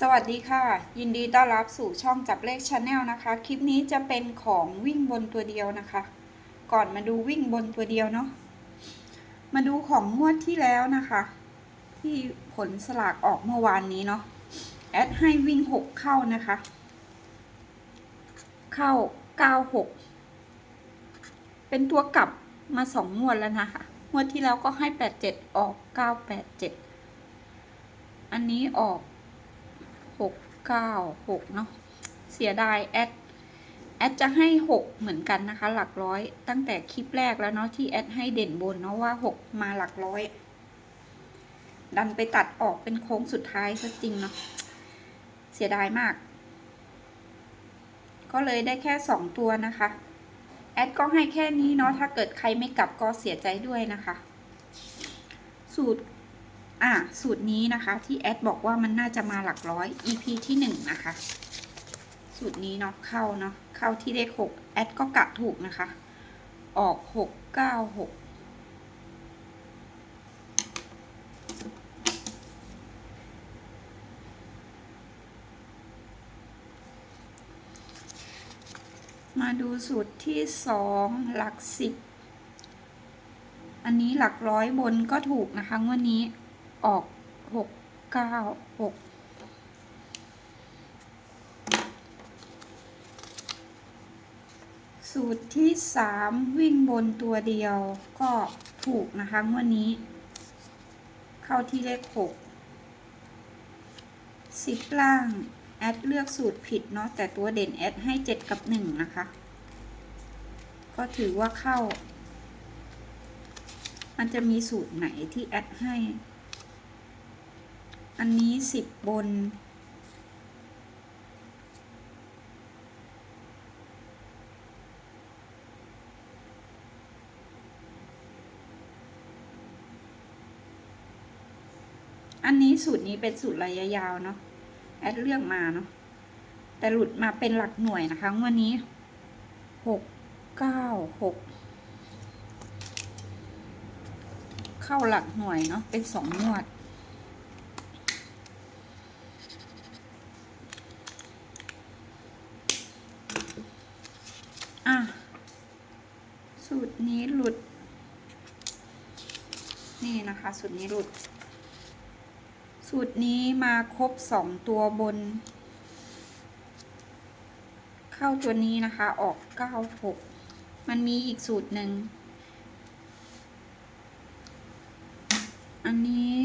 สวัสดีค่ะ ยินดีต้อนรับสู่ช่องจับเลขชาแนลนะคะ คลิปนี้จะเป็นของวิ่งบนตัวเดียวนะคะ ก่อนมาดูวิ่งบนตัวเดียวเนาะมาดูของงวดที่แล้วนะคะ ที่ผลสลากออกเมื่อวานนี้เนาะแอดให้วิ่งหกเข้านะคะ เข้าเก้าหกเป็นตัวกลับมาสองงวดแล้วนะคะงวดที่แล้วก็ให้แปดเจ็ดออกเก้าแปดเจ็ดอันนี้ออก หกเก้าหกเนาะเสียดายแอดแอดจะให้หกเหมือนกันนะคะ หลักร้อย ตั้งแต่คลิปแรกแล้วเนาะที่แอดให้เด่นบนเนาะว่าหกมาหลักร้อย ดันไปตัดออกเป็นโค้งสุดท้ายซะจริงเนาะเสียดายมาก ก็เลยได้แค่สองตัวนะคะ แอดก็ให้แค่นี้เนาะถ้าเกิดใครไม่กลับก็เสียใจด้วยนะคะ สูตร อะสูตรนี้นะคะ ที่แอดบอกว่ามันน่าจะมาหลักร้อย EP ที่หนึ่งนะคะ สูตรนี้เนาะเข้าเนาะเข้าที่เลขหกแอดก็กะถูกนะคะ ออกหกเก้าหกมาดูสูตรที่สองหลักสิบอันนี้หลักร้อยบนก็ถูกนะคะงวดนี้ ออกหกเก้าหกสูตรที่สามวิ่งบนตัวเดียวก็ถูกนะคะงวดนี้ เข้าที่เลขหกสิบล่าง แอดเลือกสูตรผิดเนาะแต่ตัวเด่นแอดให้เจ็ดกับหนึ่งนะคะ ก็ถือว่าเข้า มันจะมีสูตรไหนที่แอดให้ อันนี้สิบบน อันนี้สูตรนี้เป็นสูตรระยะยาวเนาะ แอดเลือกมาเนาะ แต่หลุดมาเป็นหลักหน่วยนะคะ วันนี้หกเก้าหกเข้าหลักหน่วยเนาะ เป็นสองงวด อะ สูตรนี้หลุด นะคะสูตรนี้หลุด สูตรนี้มาครบสองตัวบน เข้าตัวนี้นะคะออกเก้าหกมันมีอีกสูตรหนึ่ง อันนี้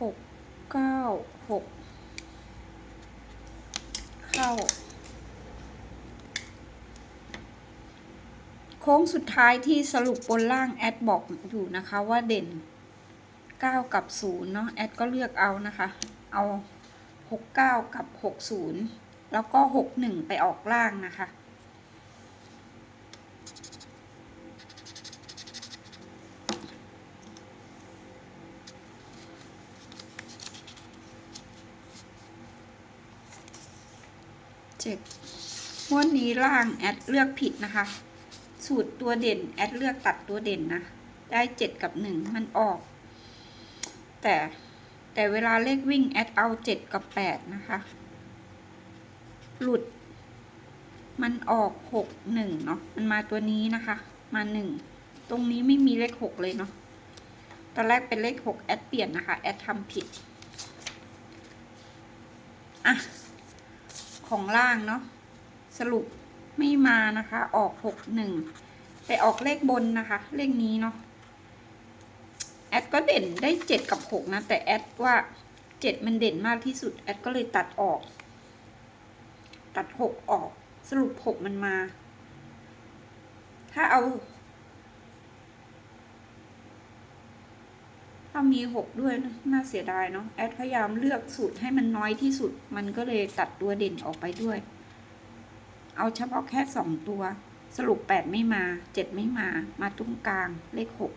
หกเก้าหกเข้า ค้งสุดท้ายที่สรุปบนล่างแอดบอกอยู่นะคะว่าเด่น 9 กับ 0 เนาะแอดก็เลือกเอานะคะ เอา 69 กับ 60 แล้วก็ 61 ไปออกล่างนะคะเจ็ดงวดนี้ล่างแอดเลือกผิดนะคะ สูตรตัวเด่น แอดเลือกตัดตัวเด่นนะ ได้เจ็ดกับหนึ่งมันออก แต่แต่เวลาเลขวิ่งแอดเอาเจ็ดกับแปดนะคะ หลุด มันออกหกหนึ่งเนาะ มันมาตัวนี้นะคะ มาหนึ่ง ตรงนี้ไม่มีเลขหกเลยเนาะ ตอนแรกเป็นเลขหกแอดเปลี่ยนนะคะ แอดทำผิด อะ ของล่างเนาะ สรุป ไม่มานะคะ ออกหกหนึ่งแต่ออกเลขบนนะคะ เลขนี้เนาะแอดก็เด่นได้เจ็ดกับหกนะ แต่แอดว่าเจ็ดมันเด่นมากที่สุด แอดก็เลยตัดออก ตัดหกออก สรุปหกมันมา ถ้าเอาถ้ามีหกด้วยน่าเสียดายเนาะแอดพยายามเลือกสูตรให้มันน้อยที่สุด มันก็เลยตัดตัวเด่นออกไปด้วย เอาเฉพาะแค่สองตัว สรุปแปดไม่มาเจ็ดไม่มา มาตรงกลางเลขหก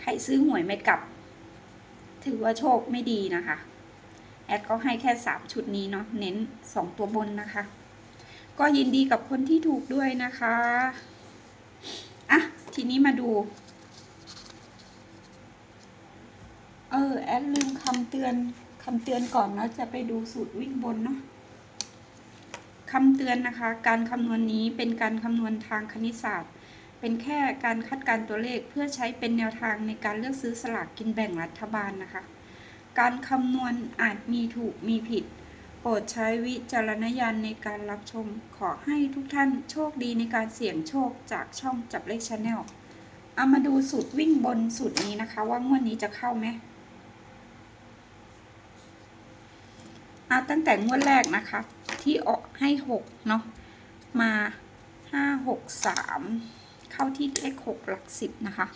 ใครซื้อหวยไม่กลับ ถือว่าโชคไม่ดีนะคะ แอดก็ให้แค่สามชุดนี้เนาะเน้นสองตัวบนนะคะ ก็ยินดีกับคนที่ถูกด้วยนะคะ อะ ทีนี้มาดู เออ แอดลืมคำเตือนคำเตือนก่อนแล้วจะไปดูสูตรวิ่งบนเนาะคำเตือนนะคะ การคำนวณนี้เป็นการคำนวณทางคณิตศาสตร์ เป็นแค่การคาดการตัวเลขเพื่อใช้เป็นแนวทางในการเลือกซื้อสลากกินแบ่งรัฐบาลนะคะ การคำนวณอาจมีถูกมีผิด โปรดใช้วิจารณญาณในการรับชม ขอให้ทุกท่านโชคดีในการเสี่ยงโชคจากช่องจับเลขชาแนลเอามาดูสูตรวิ่งบนสูตรนี้นะคะ ว่างวดนี้จะเข้าไหม เอาตั้งแต่งวดแรกนะคะ ที่ออกให้หกเนาะมาห้าหกสามเข้าที่เลขหกหลักสิบนะคะ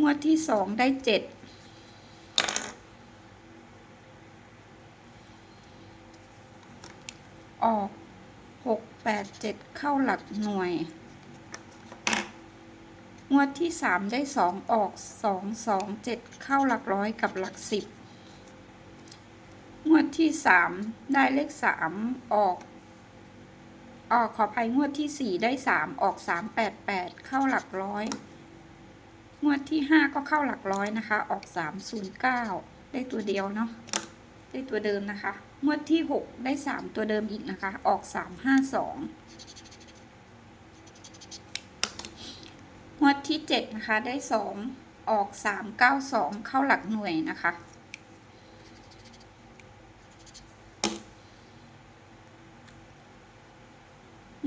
งวดที่สองได้เจ็ดออกหกแปดเจ็ดเข้าหลักหน่วย งวดที่สามได้สองออกสองสองเจ็ดเข้าหลักร้อยกับหลักสิบ งวดที่สามได้เลขสามออก ออกขออภัยงวดที่สี่ได้สามออกสามแปดแปดเข้าหลักร้อย งวดที่ห้าก็เข้าหลักร้อยนะคะ ออกสามศูนย์เก้าได้ตัวเดียวเนาะได้ตัวเดิมนะคะ งวดที่หกได้สามตัวเดิมอีกนะคะ ออกสามห้าสองงวดที่เจ็ดนะคะได้สองออกสามเก้าสองเข้าหลักหน่วยนะคะ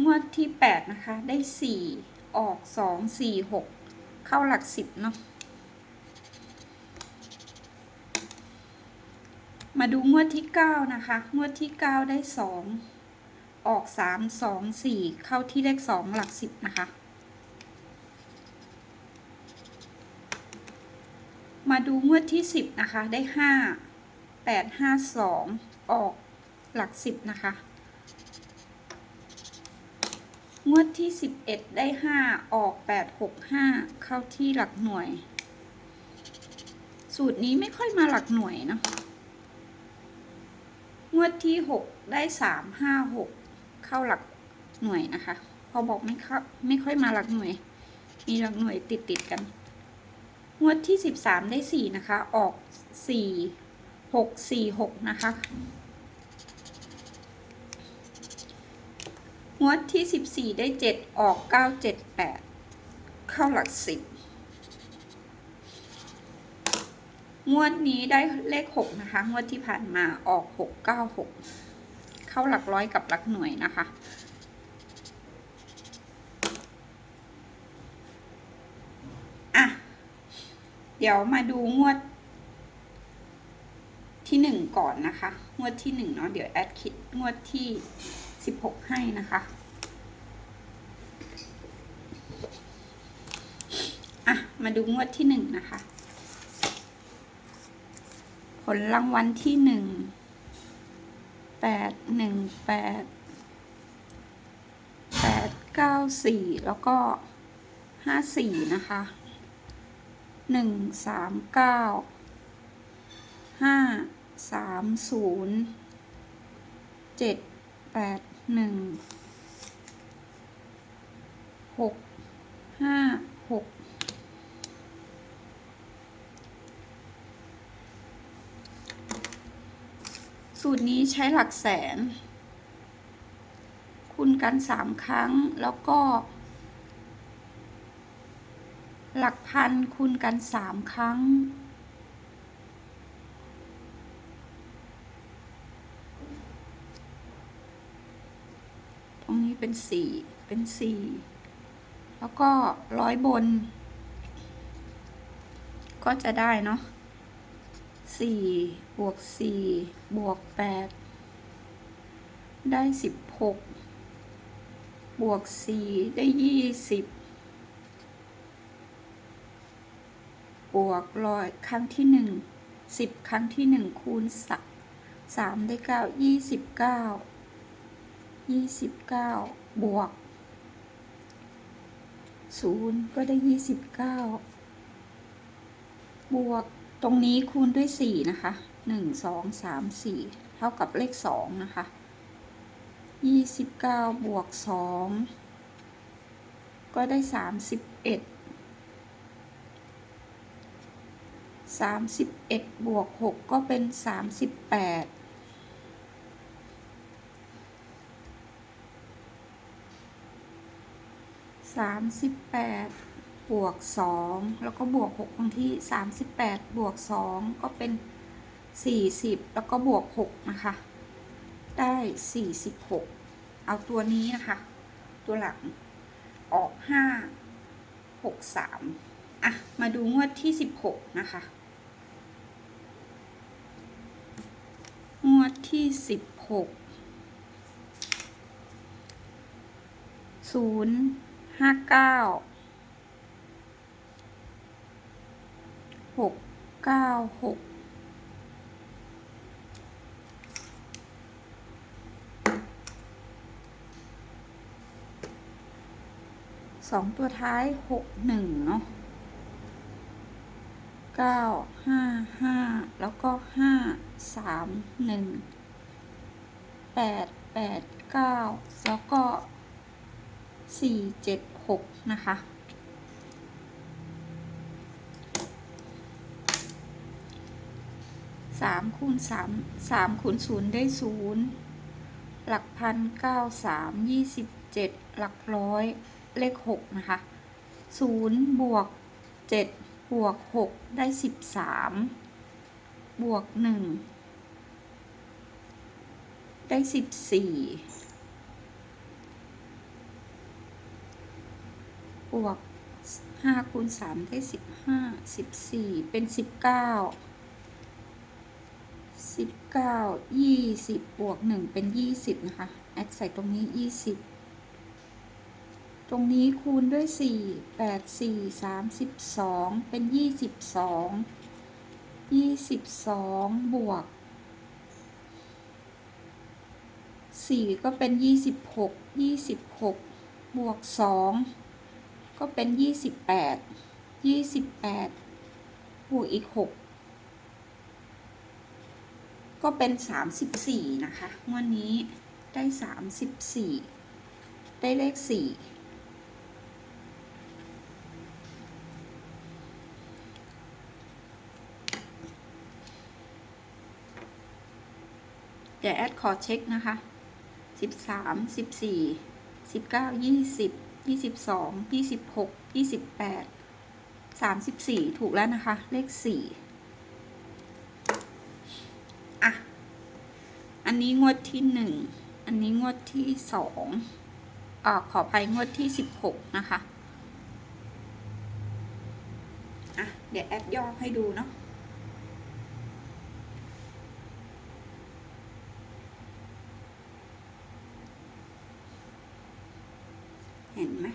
งวดที่แปด นะคะ ได้สี่ออกสองสี่หกเข้าหลักสิบเนาะ มาดูงวดที่เก้านะคะ งวดที่เก้าได้สองออกสามสองสี่เข้าที่เลขสองหลักสิบนะคะ มาดูงวดที่สิบนะคะ ได้ห้าแปดห้าสองออกหลักสิบนะคะ งวดที่สิบเอ็ดได้ห้าออกแปดหกห้าเข้าที่หลักหน่วย สูตรนี้ไม่ค่อยมาหลักหน่วยนะงวดที่หกได้สามห้าหกเข้าหลักหน่วยนะคะ พอบอกไม่เข้าไม่ค่อยมาหลักหน่วย มีหลักหน่วยติดติดกัน งวดที่สิบสามได้สี่นะคะ ออกสี่หกสี่หกนะคะ งวดที่สิบสี่ได้เจ็ดออกเก้าเจ็ดแปดเข้าหลักสิบงวดนี้ได้เลขหกนะคะ งวดที่ผ่านมาออกหกเก้าหกเข้าหลักร้อยกับหลักหน่วยนะคะอะเดี๋ยวมาดูงวดที่หนึ่งก่อนนะคะ งวดที่หนึ่งเนาะเดี๋ยวแอดคิดงวดที่ สิบหกให้นะคะอะมาดูงวดที่หนึ่งนะคะ ผลรางวัลที่หนึ่งแปดหนึ่งแปดแปดเก้าสี่แล้วก็ห้าสี่นะคะหนึ่งสามเก้าห้าสามศูนย์เจ็ดแปด หนึ่งหกห้าหกสูตรนี้ใช้หลักแสน คูณกันสามครั้งแล้วก็ หลักพันคูณกันสามครั้ง ตรงนี้ เป็นสี่เป็นสี่แล้วก็ร้อยบน ก็จะได้เนาะสี่บวกสี่บวกแปดได้สิบหกบวกสี่ได้ยี่สิบบวกร้อยครั้งที่หนึ่งสิบครั้งที่หนึ่งคูณสามสามได้เก้ายี่สิบเก้า ยี่สิบเก้าบวกศูนย์ก็ได้ยี่สิบเก้าบวกตรงนี้คูณด้วยสี่นะคะหนึ่งสองสามสี่เท่ากับเลขสองนะคะยี่สิบเก้าบวกสองก็ได้สามสิบเอ็ดสามสิบเอ็ดบวกหกก็เป็นสามสิบแปดสามสิบแปด บวกสองแล้วก็บวกหกบางที่สามสิบแปดบวกสองก็เป็นสี่สิบแล้วก็บวกหกนะคะ ได้สี่สิบหกเอาตัวนี้นะคะ ตัวหลังออกห้าหกสามอะ มาดูงวดที่สิบหกนะคะ งวดที่สิบ ห้าเก้าหกเก้าหกสองตัวท้ายหกหนึ่งเนาะเก้าห้าห้าแล้วก็ห้าสามหนึ่งแปดแปดเก้าแล้วก็ สี่เจ็ดหกนะคะ สามคูณสามสามคูณศูนย์ได้ศูนย์หลักพันเก้าสามยี่สิบเจ็ดหลักร้อยเลขหกนะคะศูนย์บวกเจ็ดบวกหกได้สิบสามบวกหนึ่งได้สิบสี่ วกห้าคูณสามได้สิบห้าสิบสี่เป็นสิบเก้าสิบเก้ายี่สิบบวกหนึ่งเป็นยี่สิบนะคะ แอดใส่ตรงนี้ยี่สิบตรงนี้คูณด้วยสี่แปดสี่สามสิบสองเป็นยี่สิบสองยี่สิบสองบวกสี่ก็เป็นยี่สิบหกยี่สิบหกบวกสอง ก็เป็นยี่สิบแปดยี่สิบแปดบวกอีกหกก็เป็นสามสิบสี่นะคะงวันนี้ได้สามสิบสี่ได้เลขสี่เดี๋ยวแอดขอเช็คนะคะสิบสา มสิบสี่สิบเก้ายี่สิบสองยี่สิบหกยี่สิบแปดสามสิบสี่ถูกแล้วนะคะ เลขสี่อะ อันนี้งวดที่หนึ่งอันนี้งวดที่สองอ่าขออภัยงวดที่สิบหกนะคะ อะ เดี๋ยวแอดย่อให้ดูเนาะ เห็นไหม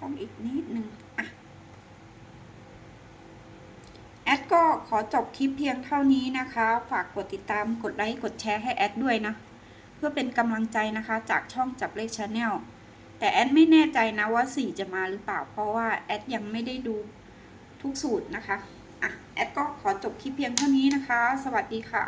ต้องอีกนิดนึงอะแอดก็ขอจบคลิปเพียงเท่านี้นะคะ ฝากกดติดตามกดไลค์กดแชร์ให้แอดด้วยนะ เพื่อเป็นกำลังใจนะคะจากช่องจับเลขชาแนลแต่แอดไม่แน่ใจนะว่า4จะมาหรือเปล่า เพราะว่าแอดยังไม่ได้ดูทุกสูตรนะคะอะแอดก็ขอจบคลิปเพียงเท่านี้นะคะ สวัสดีค่ะ